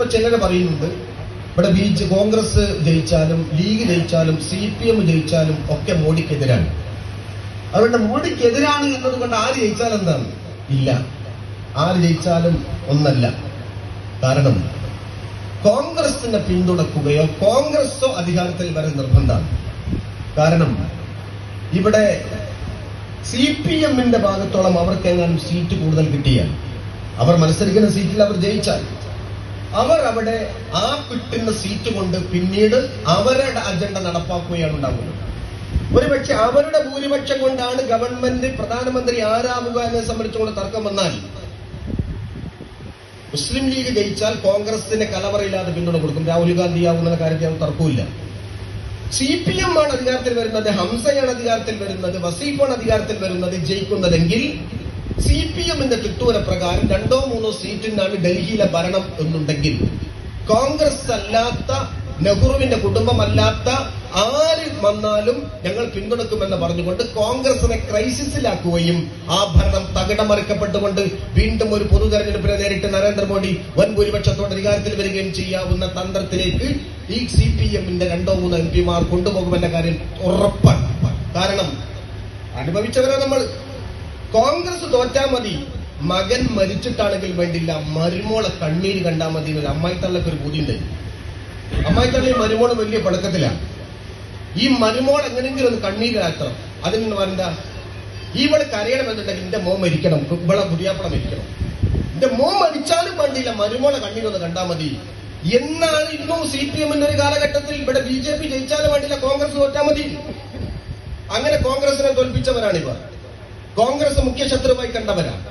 ഇപ്പൊ ചിലര് പറയുന്നുണ്ട് ഇവിടെ ബി ജെ കോൺഗ്രസ് ജയിച്ചാലും ലീഗ് ജയിച്ചാലും സി പി എം ജയിച്ചാലും ഒക്കെ മോഡിക്കെതിരാണ്. അതുകൊണ്ട് മോഡിക്കെതിരാണ് എന്നതുകൊണ്ട് ആര് ജയിച്ചാൽ എന്താണ്? ഇല്ല. ആര് ജയിച്ചാലും ഒന്നല്ല. കാരണം കോൺഗ്രസിനെ പിന്തുണക്കുകയോ കോൺഗ്രസോ അധികാരത്തിൽ വരെ നിർബന്ധമാണ്. കാരണം ഇവിടെ സി പി എമ്മിന്റെ ഭാഗത്തോളം അവർക്ക് എങ്ങാനും സീറ്റ് കൂടുതൽ കിട്ടിയാൽ അവർ മത്സരിക്കുന്ന സീറ്റിൽ അവർ ജയിച്ചാൽ അവർ അവിടെ ആ കിട്ടുന്ന സീറ്റ് കൊണ്ട് പിന്നീട് അവരുടെ അജണ്ട നടപ്പാക്കുകയാണ് ഉണ്ടാകുന്നത് ഒരുപക്ഷെ അവരുടെ ഭൂരിപക്ഷം കൊണ്ടാണ് ഗവൺമെന്റ് പ്രധാനമന്ത്രി ആരാവുക എന്നെ സംബന്ധിച്ചുകൊണ്ട് തർക്കം വന്നാൽ മുസ്ലിം ലീഗ് ജയിച്ചാൽ കോൺഗ്രസിന് കലവറയില്ലാതെ പിന്തുണ കൊടുക്കും. രാഹുൽ ഗാന്ധി ആവുന്ന കാര്യത്തിൽ തർക്കമില്ല സി പി എം ആണ് അധികാരത്തിൽ വരുന്നത് ഹംസയാണ് അധികാരത്തിൽ വരുന്നത് വസീഫാണ് അധികാരത്തിൽ വരുന്നത് ജയിക്കുന്നതെങ്കിൽ സി പി എമ്മിന്റെ കിട്ടൂര പ്രകാരം രണ്ടോ മൂന്നോ സീറ്റിനാണ് ഡൽഹിയിലെ ഭരണം എന്നുണ്ടെങ്കിൽ കോൺഗ്രസ് അല്ലാത്ത നെഹ്റുവിന്റെ കുടുംബമല്ലാത്ത ആര് വന്നാലും ഞങ്ങൾ പിന്തുണക്കുമെന്ന് പറഞ്ഞുകൊണ്ട് കോൺഗ്രസിനെ ക്രൈസിസിലാക്കുകയും ആ ഭരണം തകിടമറിക്കപ്പെട്ടുകൊണ്ട് വീണ്ടും ഒരു പൊതു തെരഞ്ഞെടുപ്പിനെ നേരിട്ട് നരേന്ദ്രമോദി വൻ ഭൂരിപക്ഷത്തോടെ അധികാരത്തിൽ വരികയും ചെയ്യാവുന്ന തന്ത്രത്തിലേക്ക് ഈ സി പി എമ്മിന്റെ രണ്ടോ മൂന്നോ എം പിമാർ കൊണ്ടുപോകുമെന്ന കാര്യം ഉറപ്പാണ്. കാരണം അനുഭവിച്ചവരെ നമ്മൾ കോൺഗ്രസ് തോറ്റാ മതി. മകൻ മരിച്ചിട്ടാണെങ്കിൽ വേണ്ടില്ല. മരുമോളെ കണ്ണീര് കണ്ടാ മതി എന്നൊരു അമ്മായി തള്ളക്ക് ഒരു അമ്മായി തള്ളി മരുമോൾ വലിയ പടക്കത്തിലാണ് ഈ മരുമോൾ എങ്ങനെയെങ്കിലും ഒന്ന് കണ്ണീരാക്കണം അതിന് എന്താ ഇവൾ കരയണമെന്നുണ്ടെങ്കിൽ എന്റെ മോൻ മരിക്കണം. ഇവളെ പുതിയാപ്പണം മരിക്കണം. എന്റെ മോൻ മരിച്ചാലും വേണ്ടിയില്ല മരുമോളെ കണ്ണീരൊന്ന് കണ്ടാ മതി. എന്നാണ് ഇന്നും സി പി എമ്മിന്റെ ഒരു കാലഘട്ടത്തിൽ ഇവിടെ ബി ജെ പി ജയിച്ചാലും വേണ്ടില്ല കോൺഗ്രസ് തോറ്റാ മതി. അങ്ങനെ കോൺഗ്രസിനെ തോൽപ്പിച്ചവരാണിവർ. കോൺഗ്രസ് മുഖ്യ ശത്രുവായി കണ്ടവരാണ്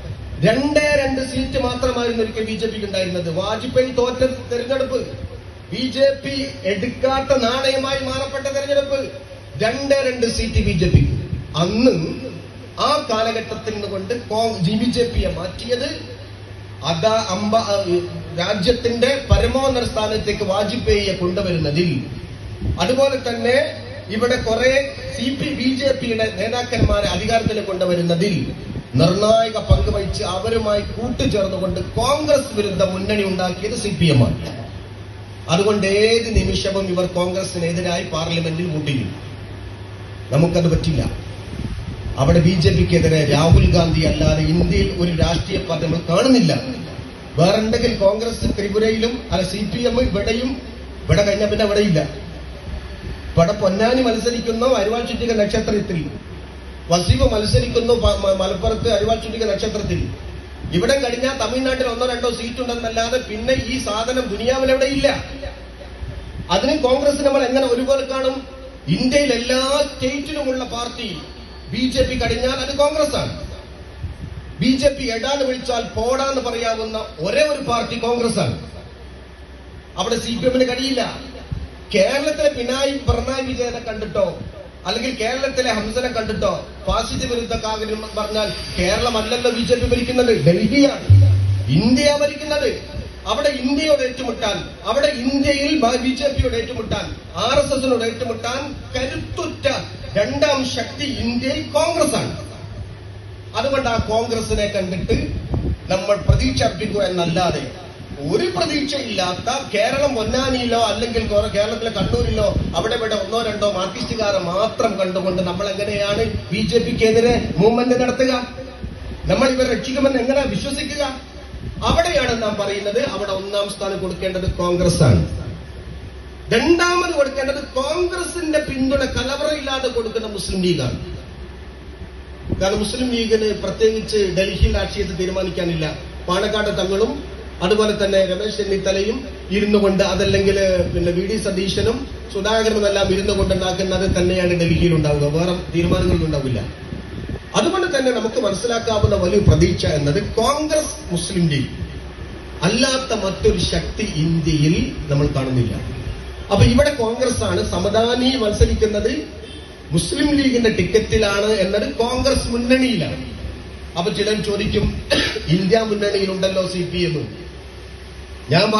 രണ്ടേ രണ്ട് സീറ്റ് മാത്രമായിരുന്നു ഒരിക്കൽ ബി ജെ പിക്ക് ഉണ്ടായിരുന്നത്. വാജ്പേയി തോറ്റ തെരഞ്ഞെടുപ്പ് ബി ജെ പി എടുക്കാത്ത നാണയമായി മാറപ്പെട്ട തെരഞ്ഞെടുപ്പ് രണ്ടേ രണ്ട് സീറ്റ് ബി ജെ പി. അന്ന് ആ കാലഘട്ടത്തിൽ നിന്നുകൊണ്ട് ബി ജെ പിയെ മാറ്റിയത് അതാ അമ്പ രാജ്യത്തിന്റെ പരമോന്നത സ്ഥാനത്തേക്ക് വാജ്പേയിയെ കൊണ്ടുവരുന്നതിൽ. അതുപോലെ തന്നെ ഇവിടെ കുറെ സി പി ബി ജെ പിയുടെ നേതാക്കന്മാരെ അധികാരത്തിൽ കൊണ്ടുവരുന്നതിൽ നിർണായക പങ്ക് വഹിച്ച് അവരുമായി കൂട്ടുചേർന്നുകൊണ്ട് കോൺഗ്രസ് വിരുദ്ധ മുന്നണി ഉണ്ടാക്കിയത് സി പി എം ആണ്. അതുകൊണ്ട് ഏത് നിമിഷവും ഇവർ കോൺഗ്രസിനെതിരായി പാർലമെന്റിൽ കൂട്ടിയും നമുക്കത് പറ്റില്ല. അവിടെ ബി ജെ പിക്കെതിരെ രാഹുൽ ഗാന്ധി അല്ലാതെ ഇന്ത്യയിൽ ഒരു രാഷ്ട്രീയ പാർട്ടി നമ്മൾ കാണുന്നില്ല. വേറെ എന്തെങ്കിലും കോൺഗ്രസ് ത്രിപുരയിലും അല്ല സി പി എം ഇവിടെയും ഇവിടെ കഴിഞ്ഞ പിന്നെ അവിടെ ഇല്ല ഇവിടെ പൊന്നാനി മത്സരിക്കുന്നു അരുവാൾ ചുറ്റിക നക്ഷത്രത്തിൽ. വസീഫ് മത്സരിക്കുന്നു മലപ്പുറത്ത് അരുവാൾ ചുറ്റിക നക്ഷത്രത്തിൽ. ഇവിടെ കഴിഞ്ഞാൽ തമിഴ്നാട്ടിൽ ഒന്നോ രണ്ടോ സീറ്റ് ഉണ്ടെന്നല്ലാതെ പിന്നെ ഈ സാധനം ദുനിയാവിൽ എവിടെ ഇല്ല. അതിന് കോൺഗ്രസ് നമ്മൾ എങ്ങനെ ഒരുപോലെ കാണും? ഇന്ത്യയിൽ എല്ലാ സ്റ്റേറ്റിലുമുള്ള പാർട്ടി ബി ജെ പി കഴിഞ്ഞാൽ അത് കോൺഗ്രസ് ആണ്. ബി ജെ പി എടാന്ന് വിളിച്ചാൽ പോടാന്ന് പറയാവുന്ന ഒരേ ഒരു പാർട്ടി കോൺഗ്രസ് ആണ്. അവിടെ സി പി എമ്മിന് കഴിയില്ല. കേരളത്തിലെ പിണറായി പിണറായി വിജയനെ കണ്ടിട്ടോ? അല്ലെങ്കിൽ കേരളത്തിലെ ഹംസനെ കണ്ടിട്ടോ? ഫാസിസ്റ്റ് വിരുദ്ധ കാര്യം പറഞ്ഞാൽ കേരളമല്ലല്ലോ ബി ജെ പി ഭരിക്കുന്നത്. ഡൽഹിയാണ്. ഇന്ത്യ ഭരിക്കുന്നത്. അവിടെ ഇന്ത്യയോട് ഏറ്റുമുട്ടാൻ അവിടെ ഇന്ത്യയിൽ ബി ജെ പിയോട് ഏറ്റുമുട്ടാൻ ആർ എസ് എസിനോട് ഏറ്റുമുട്ടാൻ കരുത്തുറ്റ രണ്ടാം ശക്തി ഇന്ത്യയിൽ കോൺഗ്രസ് ആണ് അതുകൊണ്ട് ആ കോൺഗ്രസിനെ കണ്ടിട്ട് നമ്മൾ പ്രതീക്ഷ അർപ്പിക്കുക എന്നല്ലാതെ ഒരു പ്രതീക്ഷയില്ലാത്ത കേരളം പൊന്നാനിയിലോ അല്ലെങ്കിൽ കേരളത്തിലെ കണ്ണൂരിലോ അവിടെ ഇവിടെ ഒന്നോ രണ്ടോ മാർക്സിസ്റ്റുകാരെ മാത്രം കണ്ടുകൊണ്ട് നമ്മൾ എങ്ങനെയാണ് ബി ജെ പിക്കെതിരെ മൂവ്മെന്റ് നടത്തുക? നമ്മൾ ഇവർ രക്ഷിക്കുമെന്ന് എങ്ങനെ വിശ്വസിക്കുക? അവിടെയാണ് നാം പറയുന്നത് അവിടെ ഒന്നാം സ്ഥാനം കൊടുക്കേണ്ടത് കോൺഗ്രസ് ആണ് രണ്ടാമത് കൊടുക്കേണ്ടത് കോൺഗ്രസിന്റെ പിന്തുണ കലവറയില്ലാതെ കൊടുക്കുന്ന മുസ്ലിം ലീഗാണ്. കാരണം മുസ്ലിം ലീഗിന് പ്രത്യേകിച്ച് ഡൽഹി രാഷ്ട്രീയത്തെ തീരുമാനിക്കാനില്ല. പാണക്കാട് തങ്ങളും അതുപോലെ തന്നെ രമേശ് ചെന്നിത്തലയും ഇരുന്നു കൊണ്ട് അതല്ലെങ്കിൽ പിന്നെ വി ഡി സതീശനും സുധാകരനും എല്ലാം ഇരുന്നു കൊണ്ടുണ്ടാക്കുന്നത് തന്നെയാണ് ഡൽഹിയിൽ ഉണ്ടാവുക വേറെ തീരുമാനങ്ങളൊന്നും ഉണ്ടാവില്ല. അതുകൊണ്ട് തന്നെ നമുക്ക് മനസ്സിലാക്കാവുന്ന വലിയ പ്രതീക്ഷ എന്നത് കോൺഗ്രസ് മുസ്ലിം ലീഗ്. അല്ലാത്ത മറ്റൊരു ശക്തി ഇന്ത്യയിൽ നമ്മൾ കാണുന്നില്ല. അപ്പൊ ഇവിടെ കോൺഗ്രസ് ആണ് സമദാനി മത്സരിക്കുന്നത് മുസ്ലിം ലീഗിന്റെ ടിക്കറ്റിലാണ് എന്നത് കോൺഗ്രസ് മുന്നണിയിലാണ്. അപ്പൊ ചിലൻ ചോദിക്കും ഇന്ത്യ മുന്നണിയിലുണ്ടല്ലോ സി പി എം. Yang